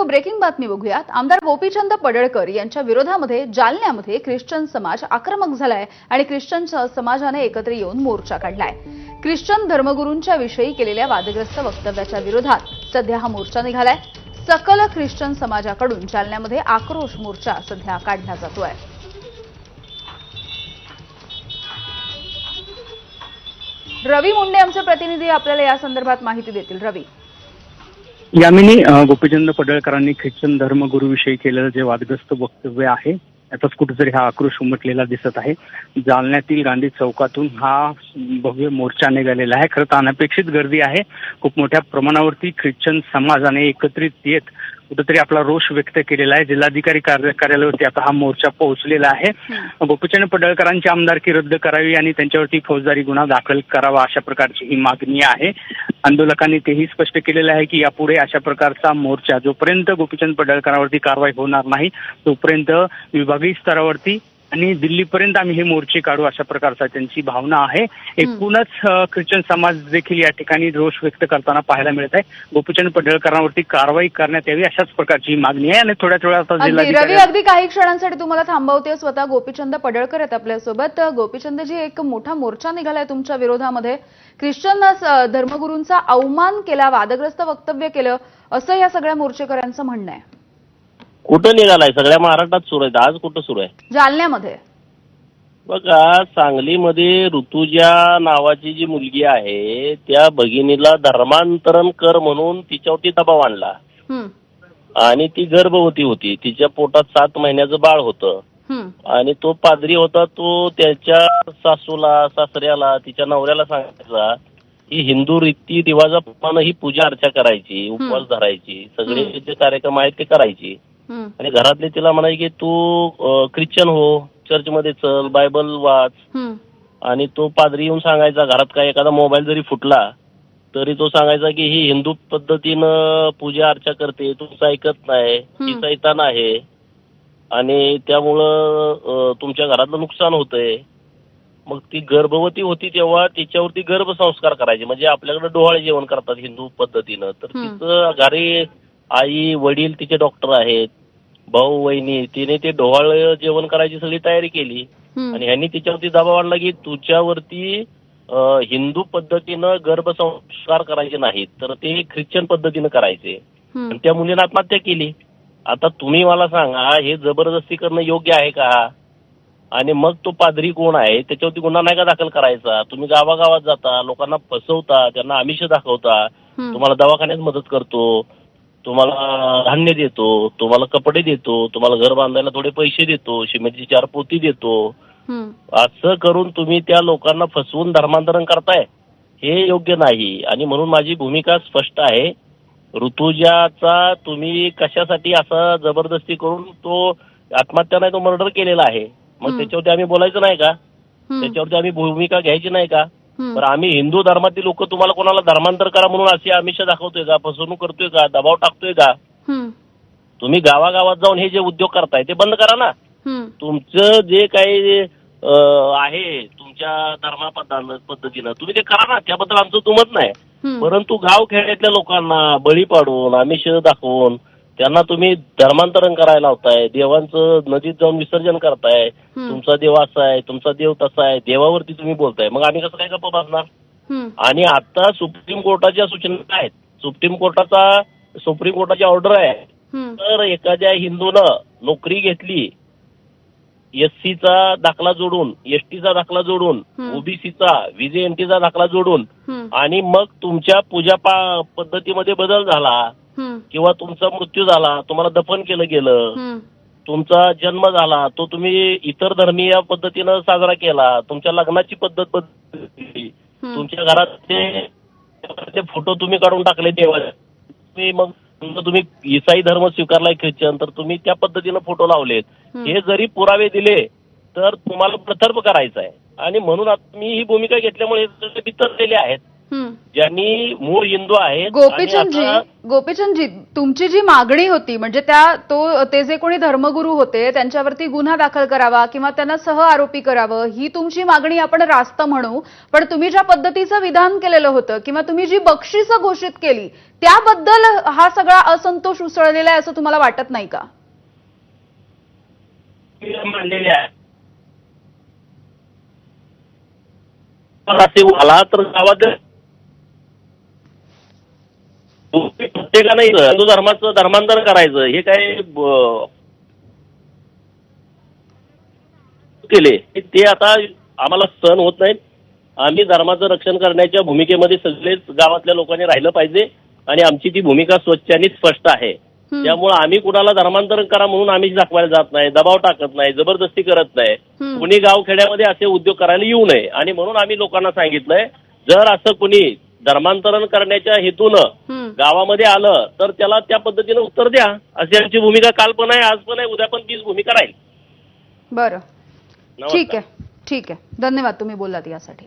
एक ब्रेकिंग बातमी बघूयात. आमदार गोपीचंद पडळकर यांच्या विरोधामध्ये जालन्यामध्ये ख्रिश्चन समाज आक्रमक झालाय आणि ख्रिश्चन समाजाने एकत्र येऊन मोर्चा काढलाय. ख्रिश्चन धर्मगुरूंच्या विषयी केलेल्या वादग्रस्त वक्तव्याच्या विरोधात सध्या हा मोर्चा निघालाय. सकल ख्रिश्चन समाजाकडून जालन्यामध्ये आक्रोश मोर्चा सध्या काढला जातोय. रवी मुंडे आमचे प्रतिनिधी आपल्याला या संदर्भात माहिती देतील. रवी. यामिनी गोपीचंद पडळकरांनी ख्रिश्चन धर्मगुरूविषयी केलेलं जे वादग्रस्त वक्तव्य आहे याचाच कुठेतरी हा आक्रोश उमटलेला दिसत आहे. जालन्यातील गांधी चौकातून हा भव्य मोर्चा निघालेला आहे. खरं तर अनपेक्षित गर्दी आहे. खूप मोठ्या प्रमाणावरती ख्रिश्चन समाजाने एकत्रित येत कुठेतरी आपला रोष व्यक्त केलेला आहे. जिल्हाधिकारी कार्य- कार्यालयावरती आता हा मोर्चा पोहोचलेला आहे. गोपीचंद पडळकरांची आमदारकी रद्द करावी आणि त्यांच्यावरती फौजदारी गुन्हा दाखल करावा अशा प्रकारची ही मागणी आहे. आंदोलकांनी तेही स्पष्ट केलेलं आहे की यापुढे अशा प्रकारचा मोर्चा जोपर्यंत गोपीचंद पडळकरांवरती कारवाई होणार नाही तोपर्यंत विभागीय स्तरावरती आणि दिल्लीपर्यंत आम्ही हे मोर्चे काढू अशा प्रकारचा त्यांची भावना आहे. एकूणच ख्रिश्चन समाज देखील या ठिकाणी रोष व्यक्त करताना पाहायला मिळत आहे. गोपीचंद पडळकरांवरती कारवाई करण्यात यावी अशाच प्रकारची मागणी आहे आणि थोड्या थोड्या आता अगदी रवी अगदी काही क्षणांसाठी तुम्हाला थांबवते. स्वतः गोपीचंद पडळकर आहेत आपल्यासोबत. गोपीचंदजी एक मोठा मोर्चा निघालाय तुमच्या विरोधामध्ये. ख्रिश्चन धर्मगुरूंचा अवमान केला वादग्रस्त वक्तव्य केलं असं या सगळ्या मोर्चेकऱ्यांचं म्हणणं आहे. कुठं निघालाय? सगळ्या महाराष्ट्रात सुरू आहे आज कुठं सुरू आहे? जालन्यामध्ये. बघा सांगलीमध्ये ऋतुजा नावाची जी मुलगी आहे त्या भगिनीला धर्मांतरण कर म्हणून तिच्यावरती दबाव आणला. हम्म, आणि ती गर्भवती होती. तिच्या पोटात सात महिन्याचं बाळ होतं. हम्म, आणि तो पादरी होता तो त्याच्या सासूला सासऱ्याला तिच्या नवऱ्याला सांगायचा की हिंदू रीती रिवाजाप्रमाणे ही पूजा अर्चा करायची उपवास धरायची सगळे जे कार्यक्रम आहेत ते करायची. आणि घरातले तिला म्हणाय की तू ख्रिश्चन हो चर्चमध्ये चल बायबल वाच. आणि तो पादरी येऊन सांगायचा घरात काय एखादा मोबाईल जरी फुटला तरी तो सांगायचा की ही हिंदू पद्धतीनं पूजा अर्चा करते तुमचं ऐकत नाही ही हम्म. सैतान आहे. आणि त्यामुळं तुमच्या घरातलं नुकसान होतंय. मग ती गर्भवती होती तेव्हा तिच्यावरती गर्भसंस्कार करायचे. म्हणजे आपल्याकडे डोहाळे जेवण करतात हिंदू पद्धतीनं. तर. तिचं घरी आई वडील तिचे डॉक्टर आहेत. भाऊ वहिनी तिने ते डोहाळ जेवण करायची सगळी तयारी केली. हम्म, आणि ह्यांनी तिच्यावरती दबाव आणला की तुझ्यावरती अ, हिंदू पद्धतीनं गर्भसंस्कार करायचे नाहीत तर ते ख्रिश्चन पद्धतीनं करायचे. हम्म. आणि त्या मुलीनं आत्महत्या केली. आता तुम्ही मला सांगा हे जबरदस्ती करणं योग्य आहे का? आणि मग तो पादरी कोण आहे? त्याच्यावरती गुन्हा नाही का दाखल करायचा? तुम्ही गावागावात जाता लोकांना फसवता त्यांना आमिष दाखवता. हम्म. तुम्हाला दवाखान्यात मदत करतो. तुम्हाला धान्य देतो तुम्हाला कपडे देतो तुम्हाला घर बांधायला थोडे पैसे देतो सिमेंटची चार पोती देतो. हम्म, असं करून तुम्ही त्या लोकांना फसवून धर्मांतरण करताय हे योग्य नाही. आणि म्हणून माझी भूमिका स्पष्ट आहे. ऋतुजाचा तुम्ही कशासाठी असा जबरदस्ती करून तो आत्महत्या नाही तो मर्डर केलेला आहे? मग हम्म. त्याच्यावरती आम्ही बोलायचं नाही का? हम्म, त्याच्यावरती आम्ही भूमिका घ्यायची नाही का. तर आम्ही हिंदू धर्मातील लोक तुम्हाला कोणाला धर्मांतर करा म्हणून अशी आमिष दाखवतोय का? फसवणूक करतोय का? दबाव टाकतोय का? तुम्ही गावागावात जाऊन हे जे उद्योग करताय ते बंद करा ना. तुमचं जे काही आहे तुमच्या धर्मा पद्धा- पद्धतीनं तुम्ही ते करा ना. त्याबद्दल आमचं दुमत नाही. परंतु गाव खेड्यातल्या लोकांना बळी पाडून आमिष दाखवून त्यांना तुम्ही धर्मांतरण करायला लावताय देवांचं नदीत जाऊन विसर्जन करताय. तुमचा देव असा आहे तुमचा देव तसा आहे देवावरती तुम्ही बोलताय. मग आम्ही कसं काय गप्प बसणार? आणि आता सुप्रीम कोर्टाच्या सूचना आहेत. सुप्रीम कोर्टाचा सुप्रीम कोर्टाची ऑर्डर आहे. तर एखाद्या हिंदूनं नोकरी घेतली एससीचा दाखला जोडून एसटीचा दाखला जोडून. ओबीसीचा व्हीजेएनटीचा दाखला जोडून आणि मग तुमच्या पूजा पद्धतीमध्ये बदल झाला किंवा तुमचा मृत्यू झाला तुम्हाला दफन केलं गेलं तुमचा जन्म झाला तो तुम्ही इतर धर्मीय पद्धतीनं साजरा केला तुमच्या लग्नाची पद्धत बदलली. तुमच्या घरात फोटो तुम्ही काढून टाकले देवाचे तुम्ही मग तुम्ही इसाई धर्म स्वीकारलाय ख्रिश्चन तर तुम्ही त्या पद्धतीनं फोटो लावलेत. हे जरी पुरावे दिले तर तुम्हाला प्रथर्प करायचं आहे आणि म्हणून आता मी ही भूमिका घेतल्यामुळे हे बिथरलेले आहेत. ज्यांनी मूळ हिंदू आहेत गोपीचंदजी गोपीचंदजी तुमची जी मागणी होती म्हणजे त्या तो ते जे कोणी धर्मगुरू होते त्यांच्यावरती गुन्हा दाखल करावा किंवा त्यांना सह आरोपी करावं ही तुमची मागणी आपण रास्त म्हणू पण तुम्ही ज्या पद्धतीचं विधान केलेलं होतं किंवा तुम्ही जी बक्षिसं घोषित केली त्याबद्दल हा सगळा असंतोष उसळलेला आहे असं तुम्हाला वाटत नाही का? आला तर गावात प्रत्येकानं हिंदू धर्माचं धर्मांतर करायचं हे काय केले ते आता आम्हाला सहन होत नाहीत आम्ही धर्माचं रक्षण करण्याच्या भूमिकेमध्ये सगळेच गावातल्या लोकांनी राहिलं पाहिजे आणि आमची ती भूमिका स्वच्छ आणि स्पष्ट आहे. त्यामुळे आम्ही कुणाला धर्मांतरण करा म्हणून आम्ही दाखवायला जात नाही दबाव टाकत नाही जबरदस्ती करत नाही. कुणी गावखेड्यामध्ये असे उद्योग करायला येऊ नये आणि म्हणून आम्ही लोकांना सांगितलंय जर असं कुणी धर्मांतरण करण्याच्या हेतूनं. गावामध्ये आलं तर त्याला त्या पद्धतीनं उत्तर द्या. अशी आमची भूमिका काल पण आहे आज पण आहे उद्या पण तीच भूमिका राहील. बरं. ठीक आहे. ठीक आहे. धन्यवाद तुम्ही बोललात यासाठी.